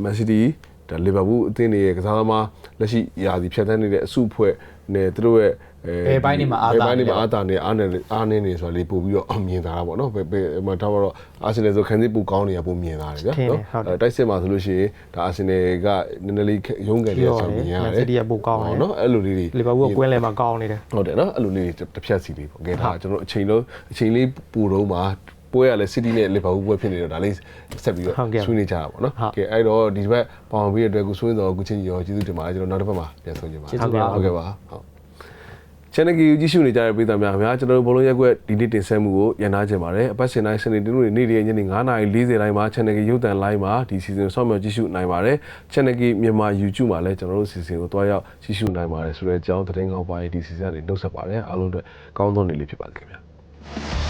မန်စီးတီးဒါလီဗာပူးအသင်းတွေရဲ့ကစားသမားလက်ရှိရာသီဖြတ်သန်းနေတဲ့အစုအဖွဲ့ နဲ့သူတို့ရဲ့အဲအဲဘယ်ပိုင်းတွေမှာအားသာဘယ်ပိုင်းတွေမှာလဲအားသာနေအားနေအားနေနေဆိုတာလေးပို့ပြီးတော့မြင်တာတာပေါ့နော်ဘယ်ဘယ်ဟိုမှာဒါတော့အာဆင်နယ်ဆိုခံစစ်ပူကောင်းနေတာပို့မြင်တာတယ်ဗျာထင်တယ်နော်ဟုတ်တယ်အဲတိုက်စစ်မှာဆိုလို့ရှိရင်ဒါအာဆင်နယ်ကနည်းနည်းလေးရုံးကန်နေဆိုမြင်ရတယ် Man City ကပိုကောင်းတယ်နော်အဲ့လိုလေးတွေလီဗာပူးကကွင်းလဲမှာကောင်းနေတယ်ဟုတ်တယ်နော်အဲ့လိုလေးတွေတစ်ဖြတ်စီလေးပေါ့ကဲဒါကျွန်တော်အချိန်လုံးအချိန်လေးပူတော့မှာ ပွဲရလဲ City နဲ့ Liverpool ပွဲဖြစ်နေတော့ဒါလေးဆက်ပြီးတော့ဟုတ်ကဲ့ဆွေးနွေးကြတာပေါ့နော်ဟုတ်ကဲအဲ့တော့ဒီတစ်ပတ်ပေါင်ပြီးတဲ့အတွက်ကိုဆွေးနွေးတော့ကိုချင်းကြီးရောကျေးဇူးတင်ပါတယ်ကျွန်တော်နောက်တစ်ပတ်မှာပြန်ဆုံကြပါကျေးဇူးပါဟုတ်ကဲ့ပါဟုတ် channel ကြီးကိုကြည့်ရှုနေကြတဲ့ပရိသတ်များခင်ဗျာကျွန်တော်တို့ဘလုံးရက်ကွက်ဒီနေ့တင်ဆက်မှုကိုရန်နာခြင်းပါတယ်အပတ်စဉ်တိုင်းစနေတင်းတို့နေ့ရက်ညနေ9:40တိုင်းမှာ channel ကြီးရုပ်သံ live မှာဒီ season ဆော့မြော်ကြည့်ရှုနိုင်ပါတယ် channel ကြီးမြန်မာ YouTube မှာလည်းကျွန်တော်တို့ season ကိုတွားရောက်ကြည့်ရှုနိုင်ပါတယ်ဆိုတဲ့အကြောင်းသတင်းကောင်းပါရေးဒီ season ကနေနှုတ်ဆက်ပါတယ်အားလုံးအတွက်ကောင်းသောနေ့လေးဖြစ်ပါစေခင်ဗျာ